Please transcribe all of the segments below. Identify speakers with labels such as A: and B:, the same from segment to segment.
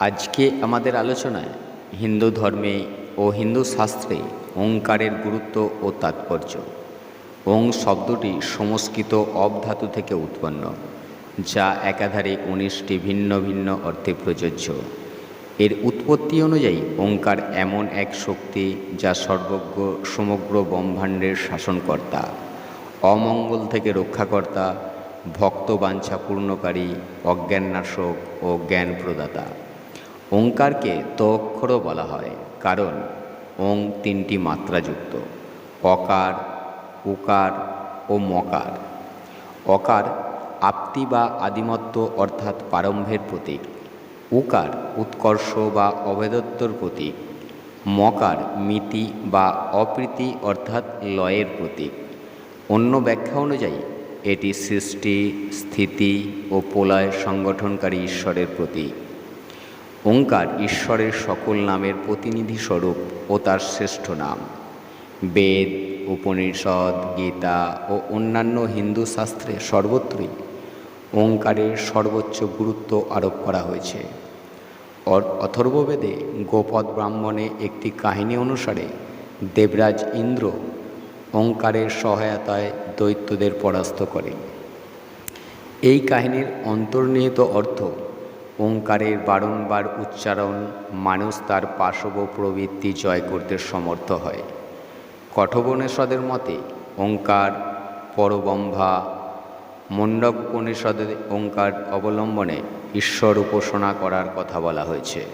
A: আজকে আমাদের আলোচনায় হিন্দু ধর্মে ও হিন্দু শাস্ত্রে ওঙ্কারের গুরুত্ব ও তাৎপর্য। ওং শব্দটি সংস্কৃত অব ধাতু থেকে উৎপন্ন, যা একাধারে উনিশটি ভিন্ন ভিন্ন অর্থে প্রযোজ্য। এর উৎপত্তি অনুযায়ী ওঙ্কার এমন এক শক্তি যা সর্বজ্ঞ সমগ্র ব্রহ্মাণ্ডের শাসনকর্তা, অমঙ্গল থেকে রক্ষাকর্তা ভক্তবাঞ্ছা পূর্ণকারী অজ্ঞাননাশক ও জ্ঞান প্রদাতা ওঙ্কারকে তো অক্ষরও বলা হয়, কারণ ওং তিনটি মাত্রাযুক্ত, অকার, উকার ও মকার। অকার আপ্তি বা আদিমত্ব অর্থাৎ প্রারম্ভের প্রতীক, উকার উৎকর্ষ বা অভেদত্বর প্রতীক, মকার মিতি বা অপ্রীতি অর্থাৎ লয়ের প্রতীক। অন্য ব্যাখ্যা অনুযায়ী, এটি সৃষ্টি, স্থিতি ও প্রলয় সংগঠনকারী ঈশ্বরের প্রতীক। ওঙ্কার ঈশ্বরের সকল নামের প্রতিনিধি স্বরূপ ও তার শ্রেষ্ঠ নাম। বেদ, উপনিষদ, গীতা ও অন্যান্য হিন্দু শাস্ত্রে সর্বত্রই ওঙ্কারের সর্বোচ্চ গুরুত্ব আরোপ করা হয়েছে। অথর্ববেদে গোপদ ব্রাহ্মণে একটি কাহিনী অনুসারে দেবরাজ ইন্দ্র ওঙ্কারের সহায়তায় দৈত্যদের পরাস্ত করে এই কাহিনীর অন্তর্নিহিত অর্থ ওঙ্কারের বারংবার উচ্চারণ মানুষ তার পাশব প্রবৃত্তি জয় করতে সমর্থ হয়। কঠোপনিষদের মতে, ওঙ্কার পরবম্ভা মণ্ডক উপনিষদের ওঙ্কার অবলম্বনে ঈশ্বর উপাসনা করার কথা বলা হয়েছে।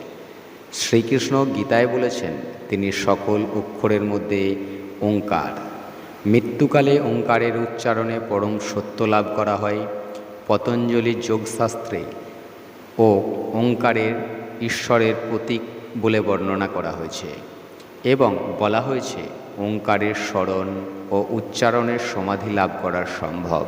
A: শ্রীকৃষ্ণ গীতায় বলেছেন, তিনি সকল অক্ষরের মধ্যে ওঙ্কার। মৃত্যুকালে ওঙ্কারের উচ্চারণে পরম সত্য লাভ করা হয়। পতঞ্জলি যোগশাস্ত্রে ও ওঙ্কারের ঈশ্বরের প্রতীক বলে বর্ণনা করা হয়েছে এবং বলা হয়েছে ওঙ্কারের স্মরণ ও উচ্চারণের সমাধি লাভ করা সম্ভব।